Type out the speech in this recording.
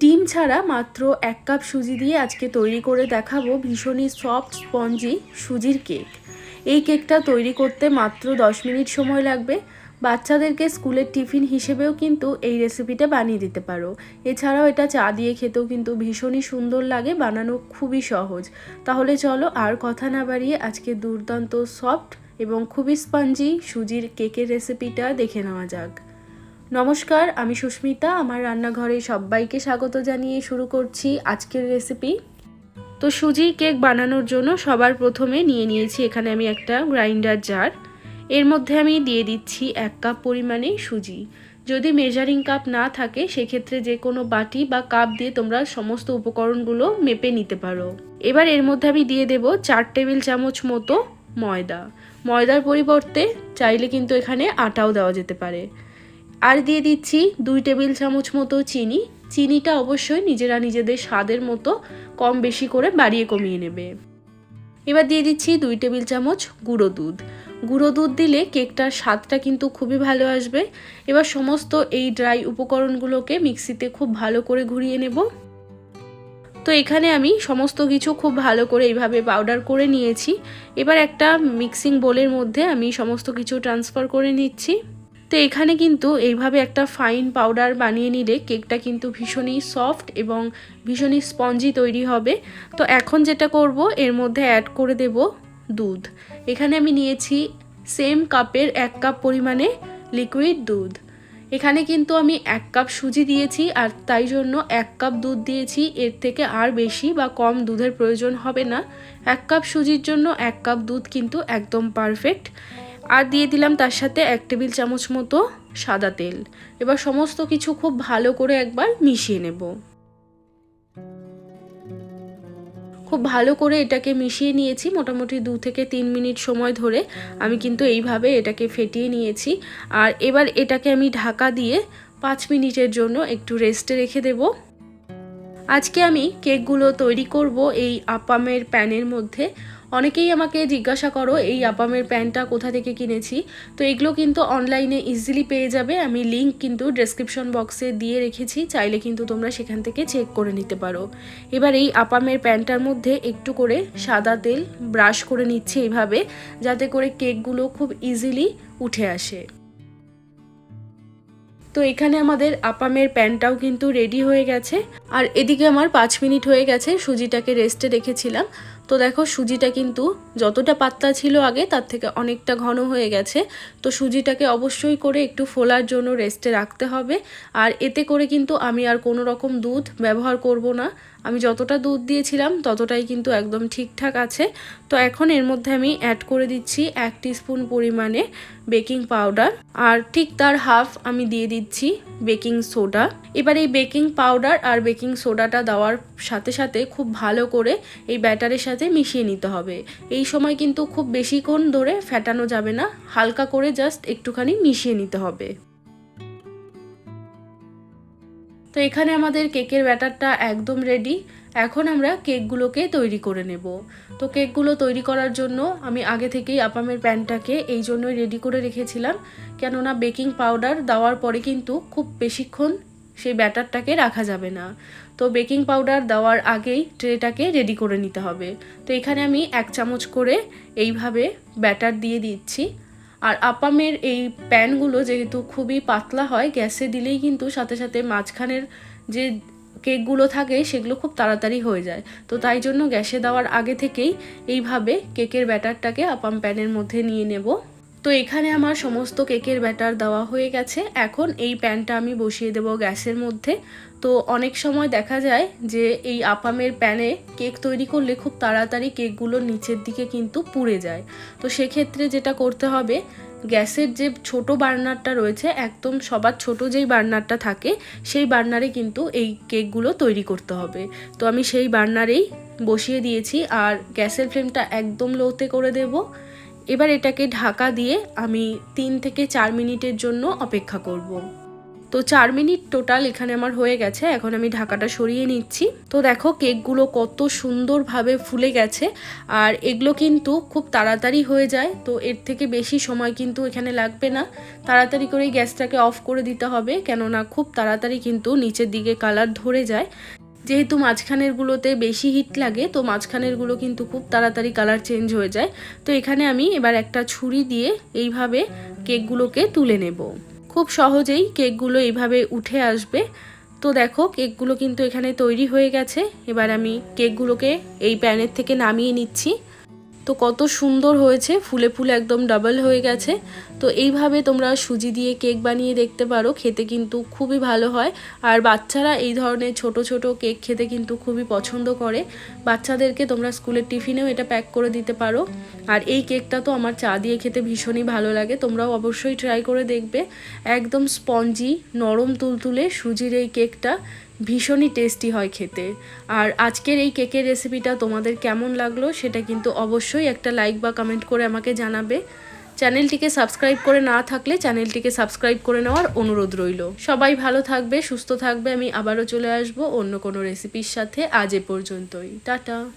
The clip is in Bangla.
ডিম ছাড়া মাত্র এক কাপ সুজি দিয়ে আজকে তৈরি করে দেখাবো ভীষণই সফট স্পঞ্জি সুজির কেক এই কেকটা তৈরি করতে মাত্র দশ মিনিট সময় লাগবে। বাচ্চাদেরকে স্কুলের টিফিন হিসেবেও কিন্তু এই রেসিপিটা বানিয়ে দিতে পারো। এছাড়াও এটা চা দিয়ে খেতেও কিন্তু ভীষণই সুন্দর লাগে, বানানো খুবই সহজ। তাহলে চলো আর কথা না বাড়িয়ে আজকে দুর্দান্ত সফট এবং খুবই স্পঞ্জি সুজির কেকের রেসিপিটা দেখে নেওয়া যাক। নমস্কার, আমি সুস্মিতা। আমার রান্নাঘরে সবাইকে স্বাগত জানিয়ে শুরু করছি আজকের রেসিপি তো সুজির কেক বানানোর জন্য সবার প্রথমে নিয়ে নিয়েছি এখানে আমি একটা গ্রাইন্ডার জার এর মধ্যে আমি দিয়ে দিচ্ছি এক কাপ পরিমাণে সুজি। যদি মেজারিং কাপ না থাকে, সেক্ষেত্রে যে কোনো বাটি বা কাপ দিয়ে তোমরা সমস্ত উপকরণগুলো মেপে নিতে পারো। এবার এর মধ্যে আমি দিয়ে দেব চার টেবিল চামচ মতো ময়দা। ময়দার পরিবর্তে চাইলে কিন্তু এখানে আটাও দেওয়া যেতে পারে। আর দিয়ে দিচ্ছি দুই টেবিল চামচ মতো চিনি। চিনিটা অবশ্যই নিজেরা নিজেদের স্বাদের মতো কম বেশি করে বাড়িয়ে কমিয়ে নেবে। এবার দিয়ে দিচ্ছি দুই টেবিল চামচ গুঁড়ো দুধ। গুঁড়ো দুধ দিলে কেকটার স্বাদটা কিন্তু খুবই ভালো আসবে। এবার সমস্ত এই ড্রাই উপকরণগুলোকে মিক্সিতে খুব ভালো করে ঘুরিয়ে নেব। তো এখানে আমি সমস্ত কিছু খুব ভালো করে এইভাবে পাউডার করে নিয়েছি। এবার একটা মিক্সিং বোলের মধ্যে আমি সমস্ত কিছু ট্রান্সফার করে নিচ্ছি। তো এখানে কিন্তু এইভাবে একটা ফাইন পাউডার বানিয়ে নিলে কেকটা কিন্তু ভীষণই সফট এবং ভীষণই স্পঞ্জি তৈরি হবে। তো এখন যেটা করব, এর মধ্যে অ্যাড করে দেব দুধ। এখানে আমি নিয়েছি সেম কাপের এক কাপ পরিমাণে লিকুইড দুধ। এখানে কিন্তু আমি এক কাপ সুজি দিয়েছি আর তাই জন্য এক কাপ দুধ দিয়েছি। এর থেকে আর বেশি বা কম দুধের প্রয়োজন হবে না। এক কাপ সুজির জন্য এক কাপ দুধ কিন্তু একদম পারফেক্ট আর দিয়ে দিলাম তার সাথে এক টেবিল চামচ মতো সাদা তেল। এবার সমস্ত কিছু খুব ভালো করে একবার মিশিয়ে নেব। খুব ভালো করে এটাকে মিশিয়ে নিয়েছি, মোটামুটি দু থেকে তিন মিনিট সময় ধরে আমি কিন্তু এইভাবে এটাকে ফেটিয়ে নিয়েছি। আর এবার এটাকে আমি ঢাকা দিয়ে পাঁচ মিনিটের জন্য একটু রেস্টে রেখে দেব। আজকে আমি কেকগুলো তৈরি করব এই আপামের প্যানের মধ্যে। অনেকেই আমাকে জিজ্ঞাসা করো, এই আপামের প্যান্টটা কোথা থেকে কিনেছি? তো এগুলো কিন্তু অনলাইনে ইজিলি পেয়ে যাবে। আমি লিঙ্ক কিন্তু ডেসক্রিপশন বক্সে দিয়ে রেখেছি, চাইলে কিন্তু তোমরা সেখান থেকে চেক করে নিতে পারো। এবার এই আপামের প্যান্টটার মধ্যে একটু করে সাদা তেল ব্রাশ করে নিচ্ছে এইভাবে যাতে করে কেকগুলো খুব ইজিলি উঠে আসে। তো এখানে আমাদের আপামের প্যানটাও কিন্তু রেডি হয়ে গেছে। আর এদিকে আমার পাঁচ মিনিট হয়ে গেছে, সুজিটাকে রেস্টে রেখেছিলাম। তো দেখো সুজিটা কিন্তু যতটা পাতলা ছিল আগে, তার থেকে অনেকটা ঘন হয়ে গেছে। তো সুজিটাকে অবশ্যই করে একটু ফোলার জন্য রেস্টে রাখতে হবে। আর এতে করে কিন্তু আমি আর কোনো রকম দুধ ব্যবহার করব না। আমি যতটা দুধ দিয়েছিলাম ততটাই কিন্তু একদম ঠিকঠাক আছে। তো এখন এর মধ্যে আমি অ্যাড করে দিচ্ছি এক স্পুন পরিমাণে বেকিং পাউডার আর ঠিক তার হাফ আমি দিয়ে দিচ্ছি বেকিং সোডা এবার এই বেকিং পাউডার আর বেকিং সোডাটা দেওয়ার সাথে সাথে খুব ভালো করে এই ব্যাটারের সাথে মিশিয়ে নিতে হবে। এই সময় কিন্তু খুব বেশিক্ষণ ধরে ফেটানো যাবে না, হালকা করে জাস্ট একটুখানি মিশিয়ে নিতে হবে। তো এখানে আমাদের কেকের ব্যাটারটা একদম রেডি এখন আমরা কেকগুলোকে তৈরি করে নেব। তো কেকগুলো তৈরি করার জন্য আমি আগে থেকেই আপামের প্যানটাকে এই জন্যই রেডি করে রেখেছিলাম। কেননা বেকিং পাউডার দেওয়ার পরে কিন্তু খুব বেশিক্ষণ সেই ব্যাটারটাকে রাখা যাবে না। তো বেকিং পাউডার দেওয়ার আগেই ট্রেটাকে রেডি করে নিতে হবে। তো এখানে আমি এক চামচ করে এইভাবে ব্যাটার দিয়ে দিচ্ছি। আর আপামের এই প্যানগুলো যেহেতু খুবই পাতলা হয়, গ্যাসে দিলেই কিন্তু সাথে সাথে মাঝখানের যে কেকগুলো থাকে সেগুলো খুব তাড়াতাড়ি হয়ে যায়। তো তাই জন্য গ্যাসে দেওয়ার আগে থেকেই এইভাবে কেকের ব্যাটারটাকে আপাম প্যানের মধ্যে নিয়ে নেব। তো এখানে আমার সমস্ত কেকের ব্যাটার দেওয়া হয়ে গেছে। এখন এই প্যানটা আমি বসিয়ে দেব গ্যাসের মধ্যে। তো অনেক সময় দেখা যায় যে এই আপামের প্যানে কেক তৈরি করলে খুব তাড়াতাড়ি কেকগুলো নিচের দিকে কিন্তু পুড়ে যায়। তো সেক্ষেত্রে যেটা করতে হবে, গ্যাসের যে ছোট বার্নারটা রয়েছে, একদম সবার ছোট যেই বার্নারটা থাকে, সেই বার্নারে কিন্তু এই কেকগুলো তৈরি করতে হবে। তো আমি সেই বার্নারেই বসিয়ে দিয়েছি আর গ্যাসের ফ্লেমটা একদম লোতে করে দেবো। এবার এটাকে ঢাকা দিয়ে আমি তিন থেকে চার মিনিটের জন্য অপেক্ষা করব। তো চার মিনিট টোটাল এখানে আমার হয়ে গেছে, এখন আমি ঢাকাটা সরিয়ে নিচ্ছি। তো দেখো কেকগুলো কত সুন্দরভাবে ফুলে গেছে, আর এগুলো কিন্তু খুব তাড়াতাড়ি হয়ে যায়, তো এর থেকে বেশি সময় কিন্তু এখানে লাগবে না। তাড়াতাড়ি করে গ্যাসটাকে অফ করে দিতে হবে, কেননা খুব তাড়াতাড়ি কিন্তু নিচের দিকে কালার ধরে যায়। যেহেতু মাঝখানেরগুলোতে বেশি হিট লাগে, তো মাঝখানেরগুলো কিন্তু খুব তাড়াতাড়ি কালার চেঞ্জ হয়ে যায়। তো এখানে আমি এবার একটা ছুরি দিয়ে এইভাবে কেকগুলোকে তুলে নেব। খুব সহজেই কেকগুলো এইভাবে উঠে আসবে। তো দেখো, কেকগুলো কিন্তু এখানে তৈরি হয়ে গেছে। এবার আমি কেকগুলোকে এই প্যানের থেকে নামিয়ে নিচ্ছি। তো কত সুন্দর হয়েছে, ফুলে ফুলে একদম ডাবল হয়ে গেছে। তো এইভাবে তোমরা সুজি দিয়ে কেক বানিয়ে দেখতে পারো, খেতে কিন্তু খুবই ভালো হয়। আর বাচ্চারা এই ধরনের ছোট ছোট কেক খেতে কিন্তু খুবই পছন্দ করে। বাচ্চাদেরকে তোমরা স্কুলের টিফিনেও এটা প্যাক করে দিতে পারো। আর এই কেকটা তো আমার চা দিয়ে খেতে ভীষণই ভালো লাগে, তোমরাও অবশ্যই ট্রাই করে দেখবে। একদম স্পঞ্জি নরম তুলতুলে সুজির এই কেকটা ভীষণই টেস্টি হয় খেতে। আর আজকের এই কেকের রেসিপিটা তোমাদের কেমন লাগল সেটা কিন্তু অবশ্যই একটা লাইক বা কমেন্ট করে আমাকে জানাবে। চ্যানেলটিকে সাবস্ক্রাইব করে না থাকলে চ্যানেলটিকে সাবস্ক্রাইব করে নেওয়ার অনুরোধ রইল। সবাই ভালো থাকবে, সুস্থ থাকবে। আমি আবারও চলে আসব অন্য কোনো রেসিপির সাথে। আজ এ পর্যন্তই। টাটা।